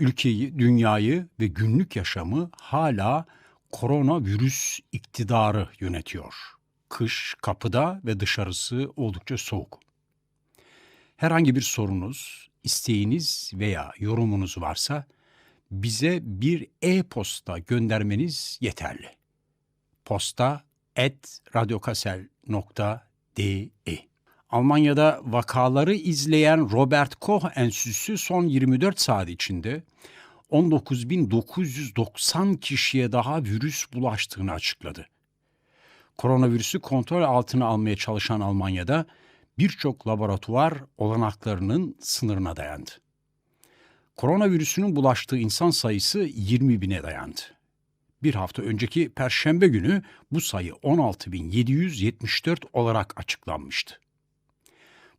Ülkeyi, dünyayı ve günlük yaşamı hala koronavirüs iktidarı yönetiyor. Kış kapıda ve dışarısı oldukça soğuk. Herhangi bir sorunuz, isteğiniz veya yorumunuz varsa bize bir e-posta göndermeniz yeterli. Posta et radyokasel.de Almanya'da vakaları izleyen Robert Koch Enstitüsü son 24 saat içinde 19.990 kişiye daha virüs bulaştığını açıkladı. Koronavirüsü kontrol altına almaya çalışan Almanya'da birçok laboratuvar olanaklarının sınırına dayandı. Koronavirüsünün bulaştığı insan sayısı 20 bine dayandı. Bir hafta önceki Perşembe günü bu sayı 16.774 olarak açıklanmıştı.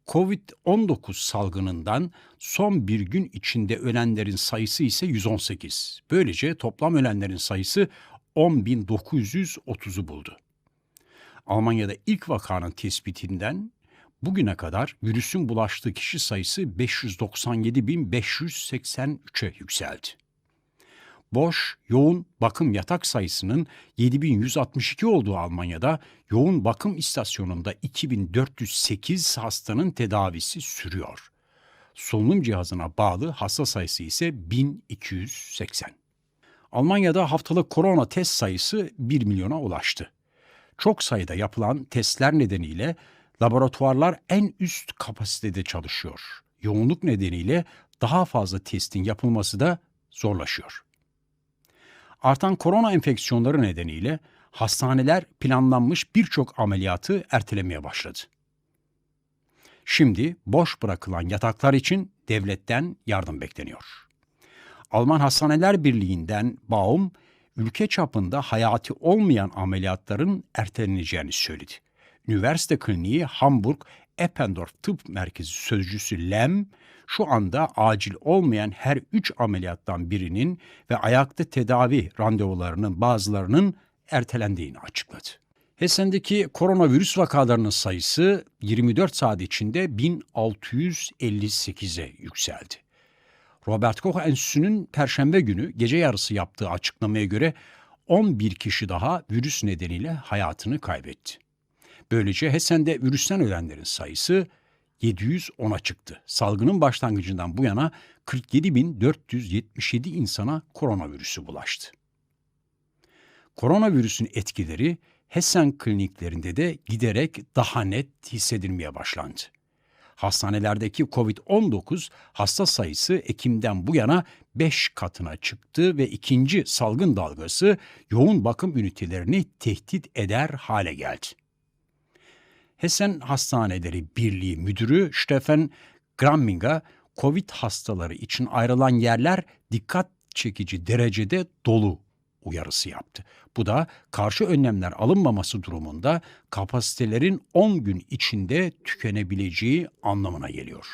Covid-19 salgınından son bir gün içinde ölenlerin sayısı ise 118. Böylece toplam ölenlerin sayısı 10.930'u buldu. Almanya'da ilk vakanın tespitinden bugüne kadar virüsün bulaştığı kişi sayısı 597.583'e yükseldi. Boş, yoğun bakım yatak sayısının 7162 olduğu Almanya'da yoğun bakım istasyonunda 2408 hastanın tedavisi sürüyor. Solunum cihazına bağlı hasta sayısı ise 1280. Almanya'da haftalık korona test sayısı 1 milyona ulaştı. Çok sayıda yapılan testler nedeniyle laboratuvarlar en üst kapasitede çalışıyor. Yoğunluk nedeniyle daha fazla testin yapılması da zorlaşıyor. Artan korona enfeksiyonları nedeniyle hastaneler planlanmış birçok ameliyatı ertelemeye başladı. Şimdi boş bırakılan yataklar için devletten yardım bekleniyor. Alman Hastaneler Birliği'nden Baum, ülke çapında hayati olmayan ameliyatların erteleneceğini söyledi. Üniversite Kliniği Hamburg Eppendorf Tıp Merkezi Sözcüsü Lem, şu anda acil olmayan her üç ameliyattan birinin ve ayakta tedavi randevularının bazılarının ertelendiğini açıkladı. Hesen'deki koronavirüs vakalarının sayısı 24 saat içinde 1658'e yükseldi. Robert Koch Enstitüsü'nün Perşembe günü gece yarısı yaptığı açıklamaya göre 11 kişi daha virüs nedeniyle hayatını kaybetti. Böylece Hessen'de virüsten ölenlerin sayısı 710'a çıktı. Salgının başlangıcından bu yana 47.477 insana koronavirüsü bulaştı. Koronavirüsün etkileri Hessen kliniklerinde de giderek daha net hissedilmeye başlandı. Hastanelerdeki COVID-19 hasta sayısı Ekim'den bu yana 5 katına çıktı ve ikinci salgın dalgası yoğun bakım ünitelerini tehdit eder hale geldi. Hessen Hastaneleri Birliği Müdürü Stefan Gramminga, COVID hastaları için ayrılan yerler dikkat çekici derecede dolu uyarısı yaptı. Bu da karşı önlemler alınmaması durumunda kapasitelerin 10 gün içinde tükenebileceği anlamına geliyor.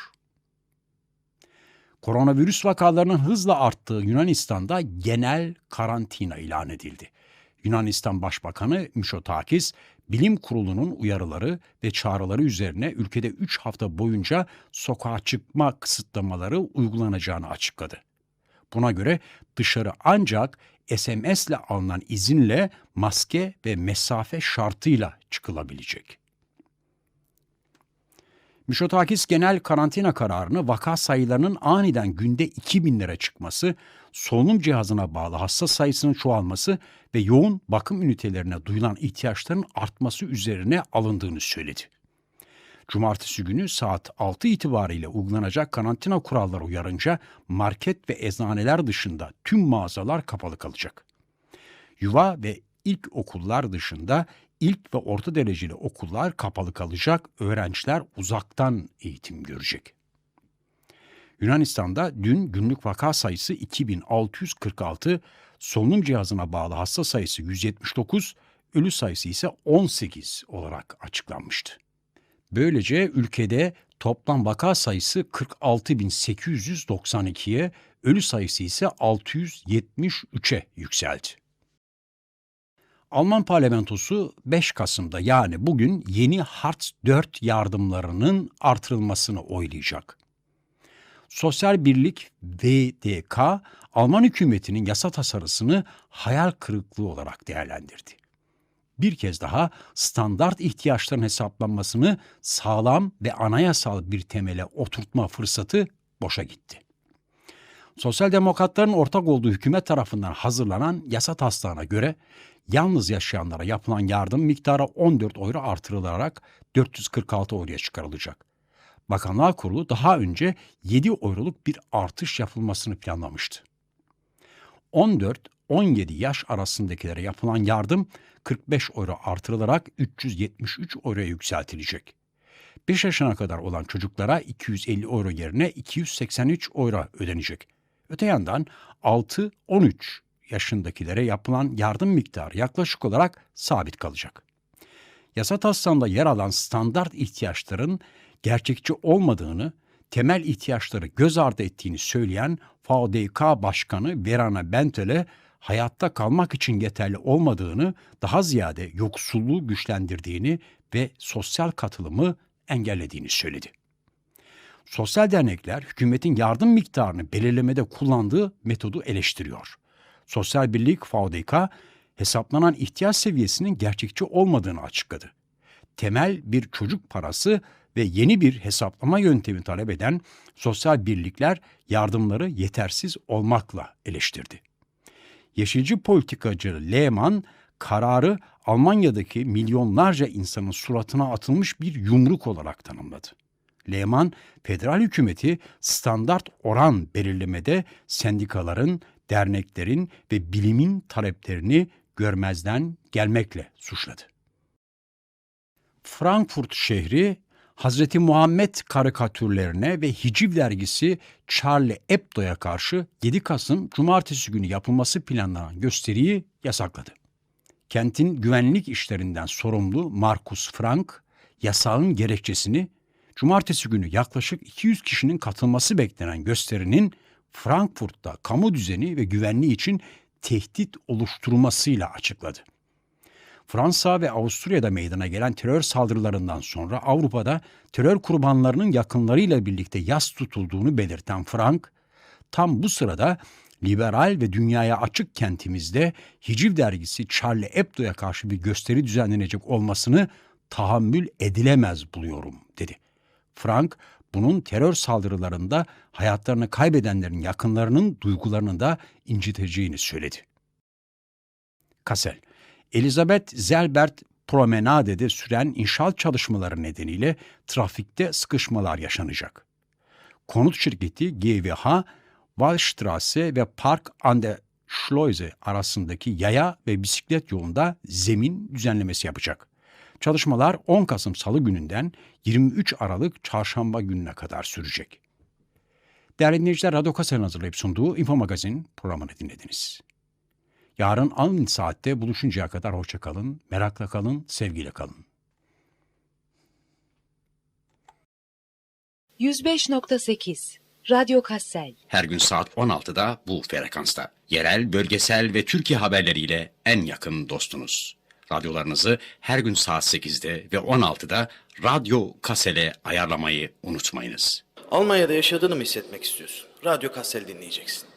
Koronavirüs vakalarının hızla arttığı Yunanistan'da genel karantina ilan edildi. Yunanistan Başbakanı Mişotakis, bilim kurulunun uyarıları ve çağrıları üzerine ülkede 3 hafta boyunca sokağa çıkma kısıtlamaları uygulanacağını açıkladı. Buna göre dışarı ancak SMS ile alınan izinle maske ve mesafe şartıyla çıkılabilecek. Mişotakis genel karantina kararını vaka sayılarının aniden günde 2000'lere çıkması, solunum cihazına bağlı hasta sayısının çoğalması ve yoğun bakım ünitelerine duyulan ihtiyaçların artması üzerine alındığını söyledi. Cumartesi günü saat 6 itibariyle uygulanacak karantina kuralları uyarınca market ve eczaneler dışında tüm mağazalar kapalı kalacak. Yuva ve ilk okullar dışında ilk ve orta dereceli okullar kapalı kalacak, öğrenciler uzaktan eğitim görecek. Yunanistan'da dün günlük vaka sayısı 2646, solunum cihazına bağlı hasta sayısı 179, ölü sayısı ise 18 olarak açıklanmıştı. Böylece ülkede toplam vaka sayısı 46.892'ye, ölü sayısı ise 673'e yükseldi. Alman parlamentosu 5 Kasım'da yani bugün yeni Hartz 4 yardımlarının artırılmasını oylayacak. Sosyal Birlik VDK, Alman hükümetinin yasa tasarısını hayal kırıklığı olarak değerlendirdi. Bir kez daha standart ihtiyaçların hesaplanmasını sağlam ve anayasal bir temele oturtma fırsatı boşa gitti. Sosyal demokratların ortak olduğu hükümet tarafından hazırlanan yasa taslağına göre yalnız yaşayanlara yapılan yardım miktarı 14 euro artırılarak 446 euroya çıkarılacak. Bakanlar Kurulu daha önce 7 euroluk bir artış yapılmasını planlamıştı. 14-17 yaş arasındakilere yapılan yardım 45 euro artırılarak 373 euroya yükseltilecek. 5 yaşına kadar olan çocuklara 250 euro yerine 283 euro ödenecek. Öte yandan 6-13 yaşındakilere yapılan yardım miktarı yaklaşık olarak sabit kalacak. Yasa taslağında yer alan standart ihtiyaçların gerçekçi olmadığını, temel ihtiyaçları göz ardı ettiğini söyleyen FADK Başkanı Verana Bentel'e hayatta kalmak için yeterli olmadığını, daha ziyade yoksulluğu güçlendirdiğini ve sosyal katılımı engellediğini söyledi. Sosyal dernekler hükümetin yardım miktarını belirlemede kullandığı metodu eleştiriyor. Sosyal Birlik FADK hesaplanan ihtiyaç seviyesinin gerçekçi olmadığını açıkladı. Temel bir çocuk parası ve yeni bir hesaplama yöntemi talep eden sosyal birlikler yardımları yetersiz olmakla eleştirdi. Yeşilci politikacı Lehmann kararı Almanya'daki milyonlarca insanın suratına atılmış bir yumruk olarak tanımladı. Lehmann, federal hükümeti standart oran belirlemede sendikaların, derneklerin ve bilimin taleplerini görmezden gelmekle suçladı. Frankfurt şehri Hazreti Muhammed karikatürlerine ve hiciv dergisi Charlie Hebdo'ya karşı 7 Kasım Cumartesi günü yapılması planlanan gösteriyi yasakladı. Kentin güvenlik işlerinden sorumlu Markus Frank, yasağın gerekçesini Cumartesi günü yaklaşık 200 kişinin katılması beklenen gösterinin Frankfurt'ta kamu düzeni ve güvenliği için tehdit oluşturmasıyla açıkladı. Fransa ve Avusturya'da meydana gelen terör saldırılarından sonra Avrupa'da terör kurbanlarının yakınlarıyla birlikte yas tutulduğunu belirten Frank, tam bu sırada liberal ve dünyaya açık kentimizde Hiciv dergisi Charlie Hebdo'ya karşı bir gösteri düzenlenecek olmasını tahammül edilemez buluyorum dedi. Frank, bunun terör saldırılarında hayatlarını kaybedenlerin yakınlarının duygularını da inciteceğini söyledi. Kassel Elizabeth Zelbert Promenade'de süren inşaat çalışmaları nedeniyle trafikte sıkışmalar yaşanacak. Konut şirketi GVH, Wallstraße ve Park an der Schleuse arasındaki yaya ve bisiklet yolunda zemin düzenlemesi yapacak. Çalışmalar 10 Kasım Salı gününden 23 Aralık Çarşamba gününe kadar sürecek. Değerli dinleyiciler, Radyo Kase'nin hazırlayıp sunduğu Info Magazin programını dinlediniz. Yarın aynı saatte buluşuncaya kadar hoşça kalın, merakla kalın, sevgiyle kalın. 105.8 Radyo Kassel Her gün saat 16'da bu frekansta. Yerel, bölgesel ve Türkiye haberleriyle en yakın dostunuz. Radyolarınızı her gün saat 8'de ve 16'da Radyo Kasel'e ayarlamayı unutmayınız. Almanya'da yaşadığını mı hissetmek istiyorsun? Radyo Kassel dinleyeceksin.